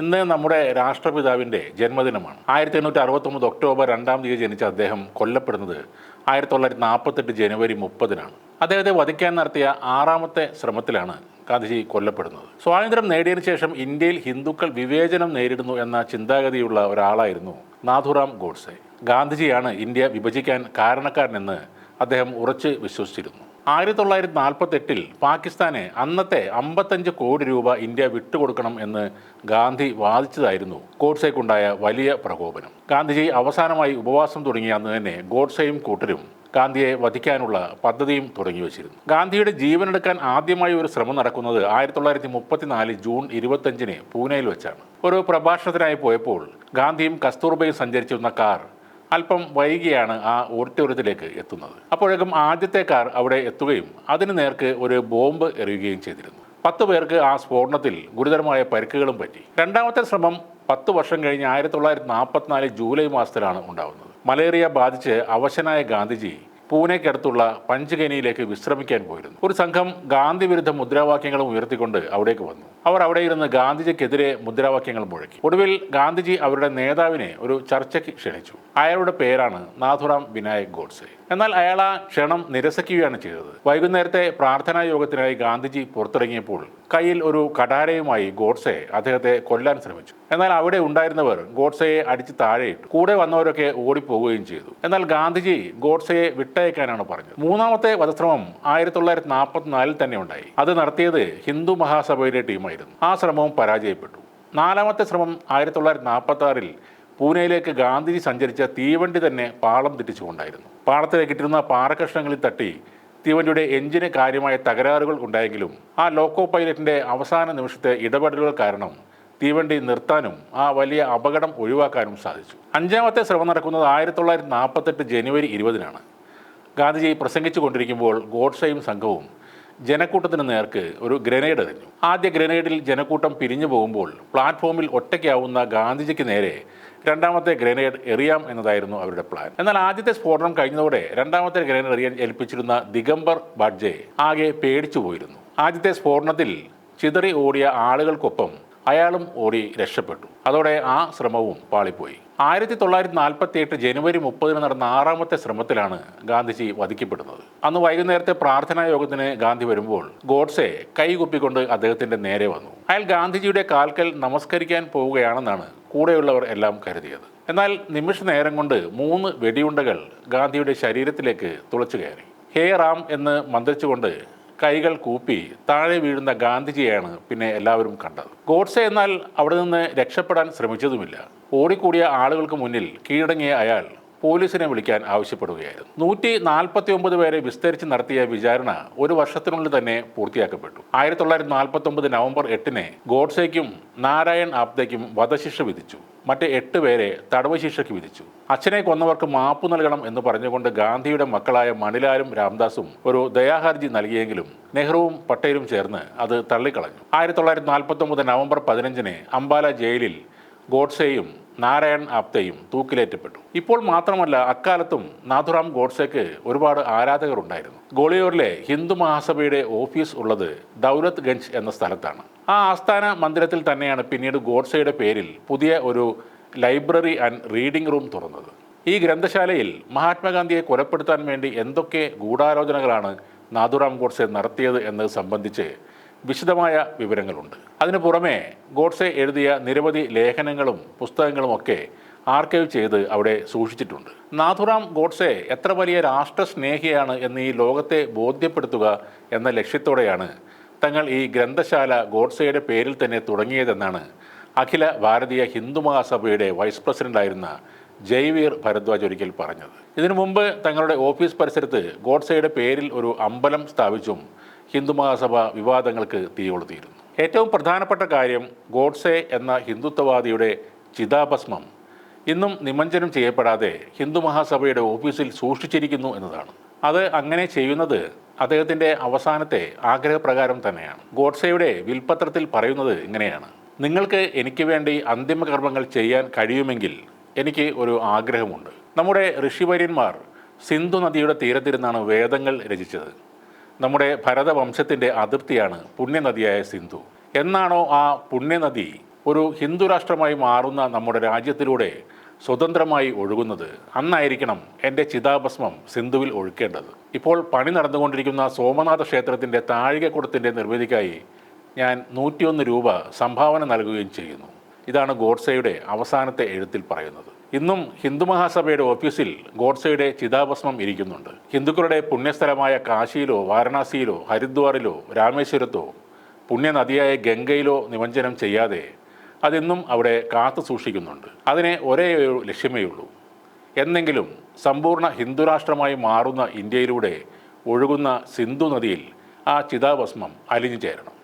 ഇന്ന് നമ്മുടെ രാഷ്ട്രപിതാവിന്റെ ജന്മദിനമാണ്. ആയിരത്തി എണ്ണൂറ്റി അറുപത്തൊമ്പത് ഒക്ടോബർ രണ്ടാം തീയതി ജനിച്ച അദ്ദേഹം കൊല്ലപ്പെടുന്നത് ആയിരത്തി തൊള്ളായിരത്തി നാൽപ്പത്തെട്ട് ജനുവരി മുപ്പതിനാണ്. അദ്ദേഹത്തെ വധിക്കാൻ നടത്തിയ ആറാമത്തെ ശ്രമത്തിലാണ് ഗാന്ധിജി കൊല്ലപ്പെടുന്നത്. സ്വാതന്ത്ര്യം നേടിയതിനു ശേഷം ഇന്ത്യയിൽ ഹിന്ദുക്കൾ വിവേചനം നേരിടുന്നു എന്ന ചിന്താഗതിയുള്ള ഒരാളായിരുന്നു നാഥുറാം ഗോഡ്സെ. ഗാന്ധിജിയാണ് ഇന്ത്യ വിഭജിക്കാൻ കാരണക്കാരനെന്ന് അദ്ദേഹം ഉറച്ച് വിശ്വസിച്ചിരുന്നു. ആയിരത്തി തൊള്ളായിരത്തി നാൽപ്പത്തെട്ടിൽ പാകിസ്ഥാന് അന്നത്തെ അമ്പത്തഞ്ച് കോടി രൂപ ഇന്ത്യ വിട്ടുകൊടുക്കണം എന്ന് ഗാന്ധി വാദിച്ചതായിരുന്നു ഗോഡ്സെക്കുണ്ടായ വലിയ പ്രകോപനം. ഗാന്ധിജി അവസാനമായി ഉപവാസം തുടങ്ങിയ അന്ന് തന്നെ ഗോഡ്സെയും കൂട്ടരും ഗാന്ധിയെ വധിക്കാനുള്ള പദ്ധതിയും തുടങ്ങി വച്ചിരുന്നു. ഗാന്ധിയുടെ ജീവനെടുക്കാൻ ആദ്യമായി ഒരു ശ്രമം നടക്കുന്നത് ആയിരത്തി തൊള്ളായിരത്തി മുപ്പത്തിനാല് ജൂൺ ഇരുപത്തഞ്ചിന് പൂനെയിൽ വെച്ചാണ്. ഒരു പ്രഭാഷണത്തിനായി പോയപ്പോൾ ഗാന്ധിയും കസ്തൂർബയും സഞ്ചരിച്ചിരുന്ന കാർ അല്പം വൈകിയാണ് ആ ഓഡിറ്റോറിയത്തിലേക്ക് എത്തുന്നത്. അപ്പോഴേക്കും ആദ്യത്തെ കാർ അവിടെ എത്തുകയും അതിന് നേർക്ക് ഒരു ബോംബ് എറിയുകയും ചെയ്തിരുന്നു. പത്ത് പേർക്ക് ആ സ്ഫോടനത്തിൽ ഗുരുതരമായ പരിക്കുകളും പറ്റി. രണ്ടാമത്തെ ശ്രമം പത്ത് വർഷം കഴിഞ്ഞ് ആയിരത്തി തൊള്ളായിരത്തി നാൽപ്പത്തിനാല് ജൂലൈ മാസത്തിലാണ് ഉണ്ടാകുന്നത് മലേറിയ ബാധിച്ച് അവശനായ ഗാന്ധിജി പൂനെക്കടുത്തുള്ള പഞ്ചഗനിയിലേക്ക് വിശ്രമിക്കാൻ പോയിരുന്നു. ഒരു സംഘം ഗാന്ധി വിരുദ്ധ മുദ്രാവാക്യങ്ങളും ഉയർത്തിക്കൊണ്ട് അവിടേക്ക് വന്നു. അവർ അവിടെ ഇരുന്ന് ഗാന്ധിജിക്കെതിരെ മുദ്രാവാക്യങ്ങൾ മുഴക്കി. ഒടുവിൽ ഗാന്ധിജി അവരുടെ നേതാവിനെ ഒരു ചർച്ചയ്ക്ക് ക്ഷണിച്ചു. അയാളുടെ പേരാണ് നാഥുറാം വിനായക് ഗോഡ്സെ. എന്നാൽ അയാൾ ആ ക്ഷണം നിരസിക്കുകയാണ് ചെയ്തത്. വൈകുന്നേരത്തെ പ്രാർത്ഥനാ യോഗത്തിനായി ഗാന്ധിജി പുറത്തിറങ്ങിയപ്പോൾ കയ്യിൽ ഒരു കടാരയുമായി ഗോഡ്സെ അദ്ദേഹത്തെ കൊല്ലാൻ ശ്രമിച്ചു. എന്നാൽ അവിടെ ഉണ്ടായിരുന്നവർ ഗോഡ്സെയെ അടിച്ച് താഴെയിട്ടു. കൂടെ വന്നവരൊക്കെ ഓടിപ്പോവുകയും ചെയ്തു. എന്നാൽ ഗാന്ധിജി ഗോഡ്സെയെ വിട്ടയക്കാനാണ് പറഞ്ഞത്. മൂന്നാമത്തെ വധശ്രമം ആയിരത്തി തൊള്ളായിരത്തി നാൽപ്പത്തിനാലിൽ തന്നെ ഉണ്ടായി. അത് നടത്തിയത് ഹിന്ദു മഹാസഭയുടെ ടീമായിരുന്നു. ആ ശ്രമവും പരാജയപ്പെട്ടു. നാലാമത്തെ ശ്രമം ആയിരത്തി തൊള്ളായിരത്തി നാൽപ്പത്തി ആറിൽ പൂനെയിലേക്ക് ഗാന്ധിജി സഞ്ചരിച്ച തീവണ്ടി തന്നെ പാളം തെറ്റിച്ചുകൊണ്ടായിരുന്നു. പാളത്തിലേക്ക് ഇട്ടിരുന്ന പാറക്കഷ്ണങ്ങളിൽ തട്ടി തീവണ്ടിയുടെ എഞ്ചിന് കാര്യമായ തകരാറുകൾ ഉണ്ടായെങ്കിലും ആ ലോക്കോ പൈലറ്റിന്റെ അവസാന നിമിഷത്തെ ഇടപെടലുകൾ കാരണം തീവണ്ടി നിർത്താനും ആ വലിയ അപകടം ഒഴിവാക്കാനും സാധിച്ചു. അഞ്ചാമത്തെ ശ്രമം നടക്കുന്നത് ആയിരത്തി തൊള്ളായിരത്തി നാൽപ്പത്തെട്ട് ജനുവരി ഇരുപതിനാണ്. ഗാന്ധിജി പ്രസംഗിച്ചു കൊണ്ടിരിക്കുമ്പോൾ ഗോഡ്സയും സംഘവും ജനക്കൂട്ടത്തിന് നേർക്ക് ഒരു ഗ്രനേഡ് എറിഞ്ഞു. ആദ്യ ഗ്രനേഡിൽ ജനക്കൂട്ടം പിരിഞ്ഞു പോകുമ്പോൾ പ്ലാറ്റ്ഫോമിൽ ഒറ്റയ്ക്കാവുന്ന ഗാന്ധിജിക്ക് നേരെ രണ്ടാമത്തെ ഗ്രനേഡ് എറിയാം എന്നതായിരുന്നു അവരുടെ പ്ലാൻ. എന്നാൽ ആദ്യത്തെ സ്ഫോടനം കഴിഞ്ഞതോടെ രണ്ടാമത്തെ ഗ്രനേഡ് എറിയാൻ ഏൽപ്പിച്ചിരുന്ന ദിഗംബർ ബാഡ്ജെ ആകെ പേടിച്ചു പോയിരുന്നു. ആദ്യത്തെ സ്ഫോടനത്തിൽ ചിതറി ഓടിയ ആളുകൾക്കൊപ്പം അയാളും ഓടി രക്ഷപ്പെട്ടു. അതോടെ ആ ശ്രമവും പാളിപ്പോയി. ആയിരത്തി തൊള്ളായിരത്തി നാൽപ്പത്തി എട്ട് ജനുവരി മുപ്പതിന് നടന്ന ആറാമത്തെ ശ്രമത്തിലാണ് ഗാന്ധിജി വധിക്കപ്പെടുന്നത്. അന്ന് വൈകുന്നേരത്തെ പ്രാർത്ഥനാ യോഗത്തിന് ഗാന്ധി വരുമ്പോൾ ഗോഡ്സെ കൈകുപ്പിക്കൊണ്ട് അദ്ദേഹത്തിന്റെ നേരെ വന്നു. അയാൾ ഗാന്ധിജിയുടെ കാൽക്കൽ നമസ്കരിക്കാൻ പോവുകയാണെന്നാണ് കൂടെയുള്ളവർ എല്ലാം കരുതിയത്. എന്നാൽ നിമിഷ നേരം കൊണ്ട് മൂന്ന് വെടിയുണ്ടകൾ ഗാന്ധിയുടെ ശരീരത്തിലേക്ക് തുളച്ചു കയറി. ഹേ റാം എന്ന് മന്ത്രിച്ചുകൊണ്ട് കൈകൾ കൂപ്പി താഴെ വീഴുന്ന ഗാന്ധിജിയാണ് പിന്നെ എല്ലാവരും കണ്ടത്. ഗോഡ്സെ എന്നാൽ അവിടെ നിന്ന് രക്ഷപ്പെടാൻ ശ്രമിച്ചതുമില്ല. ഓടിക്കൂടിയ ആളുകൾക്ക് മുന്നിൽ കീഴടങ്ങിയ അയാൾ പോലീസിനെ വിളിക്കാൻ ആവശ്യപ്പെടുകയായിരുന്നു. നൂറ്റി നാൽപ്പത്തി ഒമ്പത് പേരെ വിസ്തരിച്ച് നടത്തിയ വിചാരണ ഒരു വർഷത്തിനുള്ളിൽ തന്നെ പൂർത്തിയാക്കപ്പെട്ടു. ആയിരത്തി തൊള്ളായിരത്തി നാൽപ്പത്തി ഒമ്പത് നവംബർ എട്ടിന് ഗോഡ്സെയ്ക്കും നാരായൺ ആപ്തയ്ക്കും വധശിക്ഷ വിധിച്ചു. മറ്റ് എട്ട് പേരെ തടവ് ശിക്ഷയ്ക്ക് വിധിച്ചു. അച്ഛനെ കൊന്നവർക്ക് മാപ്പ് നൽകണം എന്ന് പറഞ്ഞുകൊണ്ട് ഗാന്ധിയുടെ മക്കളായ മണിലാലും രാംദാസും ഒരു ദയാഹർജി നൽകിയെങ്കിലും നെഹ്റുവും പട്ടേലും ചേർന്ന് അത് തള്ളിക്കളഞ്ഞു. ആയിരത്തി തൊള്ളായിരത്തി നാൽപ്പത്തി ഒമ്പത് നവംബർ പതിനഞ്ചിന് അംബാല ജയിലിൽ ഗോഡ്സെയും നാരായൺ ആപ്തയും തൂക്കിലേറ്റപ്പെട്ടു. ഇപ്പോൾ മാത്രമല്ല അക്കാലത്തും നാഥുറാം ഗോഡ്സെക്ക് ഒരുപാട് ആരാധകർ ഉണ്ടായിരുന്നു ഗോളിയോറിലെ ഹിന്ദു മഹാസഭയുടെ ഓഫീസ് ഉള്ളത് ദൗലത് ഗഞ്ച് എന്ന സ്ഥലത്താണ്. ആ ആസ്ഥാന മന്ദിരത്തിൽ തന്നെയാണ് പിന്നീട് ഗോഡ്സെയുടെ പേരിൽ പുതിയ ഒരു ലൈബ്രറി ആൻഡ് റീഡിംഗ് റൂം തുറന്നത്. ഈ ഗ്രന്ഥശാലയിൽ മഹാത്മാഗാന്ധിയെ കൊലപ്പെടുത്താൻ വേണ്ടി എന്തൊക്കെ ഗൂഢാലോചനകളാണ് നാഥുറാം ഗോഡ്സെ നടത്തിയത് എന്നത് സംബന്ധിച്ച് വിശദമായ വിവരങ്ങളുണ്ട്. അതിനു പുറമെ ഗോഡ്സെ എഴുതിയ നിരവധി ലേഖനങ്ങളും പുസ്തകങ്ങളും ഒക്കെ ആർക്കൈവ് ചെയ്ത് അവിടെ സൂക്ഷിച്ചിട്ടുണ്ട്. നാഥുറാം ഗോഡ്സെ എത്ര വലിയ രാഷ്ട്രസ്നേഹിയാണ് എന്ന് ഈ ലോകത്തെ ബോധ്യപ്പെടുത്തുക എന്ന ലക്ഷ്യത്തോടെയാണ് തങ്ങൾ ഈ ഗ്രന്ഥശാല ഗോഡ്സെയുടെ പേരിൽ തന്നെ തുടങ്ങിയതെന്നാണ് അഖില ഭാരതീയ ഹിന്ദു മഹാസഭയുടെ വൈസ് പ്രസിഡന്റായിരുന്ന ജയ്വീർ ഭരദ്വാജ് ഒരിക്കൽ പറഞ്ഞത്. ഇതിനു മുമ്പ് തങ്ങളുടെ ഓഫീസ് പരിസരത്ത് ഗോഡ്സെയുടെ പേരിൽ ഒരു അമ്പലം സ്ഥാപിച്ചും ഹിന്ദു മഹാസഭ വിവാദങ്ങൾക്ക് തീകൊളുത്തിയിരുന്നു ഏറ്റവും പ്രധാനപ്പെട്ട കാര്യം ഗോഡ്സെ എന്ന ഹിന്ദുത്വവാദിയുടെ ചിതാഭസ്മം. ഇന്നും നിമഞ്ജനം ചെയ്യപ്പെടാതെ ഹിന്ദു മഹാസഭയുടെ ഓഫീസിൽ സൂക്ഷിച്ചിരിക്കുന്നു എന്നതാണ്. അത് അങ്ങനെ ചെയ്യുന്നത് അദ്ദേഹത്തിന്റെ അവസാനത്തെ ആഗ്രഹപ്രകാരം തന്നെയാണ്. ഗോഡ്സെയുടെ വിൽപത്രത്തിൽ പറയുന്നത് ഇങ്ങനെയാണ്. നിങ്ങൾക്ക് എനിക്ക് വേണ്ടി അന്തിമകർമ്മങ്ങൾ ചെയ്യാൻ കഴിയുമെങ്കിൽ എനിക്ക് ഒരു ആഗ്രഹമുണ്ട്. നമ്മുടെ ഋഷിവര്യന്മാർ സിന്ധു നദിയുടെ തീരത്തിരുന്നാണ് വേദങ്ങൾ രചിച്ചത്. നമ്മുടെ ഭരതവംശത്തിന്റെ അതിർത്തിയാണ് പുണ്യനദിയായ സിന്ധു. എന്നാണോ ആ പുണ്യനദി ഒരു ഹിന്ദു രാഷ്ട്രമായി മാറുന്ന നമ്മുടെ രാജ്യത്തിലൂടെ സ്വതന്ത്രമായി ഒഴുകുന്നത്? അന്നായിരിക്കണം എന്റെ ചിതാഭസ്മം സിന്ധുവിൽ ഒഴുക്കേണ്ടത്. ഇപ്പോൾ പണി നടന്നുകൊണ്ടിരിക്കുന്ന സോമനാഥ ക്ഷേത്രത്തിന്റെ താഴികക്കുടത്തിന്റെ നിർമ്മിതിക്കായി ഞാൻ നൂറ്റിയൊന്ന് രൂപ സംഭാവന നൽകുകയും ചെയ്യുന്നു. ഇതാണ് ഗോഡ്സെയുടെ അവസാനത്തെ എഴുത്തിൽ പറയുന്നത്. ഇന്നും ഹിന്ദു മഹാസഭയുടെ ഓഫീസിൽ ഗോഡ്സെയുടെ ചിതാഭസ്മം ഇരിക്കുന്നുണ്ട്. ഹിന്ദുക്കളുടെ പുണ്യസ്ഥലമായ കാശിയിലോ വാരണാസിയിലോ ഹരിദ്വാറിലോ രാമേശ്വരത്തോ പുണ്യനദിയായ ഗംഗയിലോ നിമഞ്ജനം ചെയ്യാതെ അതെന്നും അവിടെ കാത്തു സൂക്ഷിക്കുന്നുണ്ട്. അതിനെ ഒരേ ഒരു ലക്ഷ്യമേ ഉള്ളൂ. എന്നെങ്കിലും സമ്പൂർണ ഹിന്ദുരാഷ്ട്രമായി മാറുന്ന ഇന്ത്യയിലൂടെ ഒഴുകുന്ന സിന്ധു നദിയിൽ ആ ചിതാഭസ്മം അലിഞ്ഞു ചേരണം.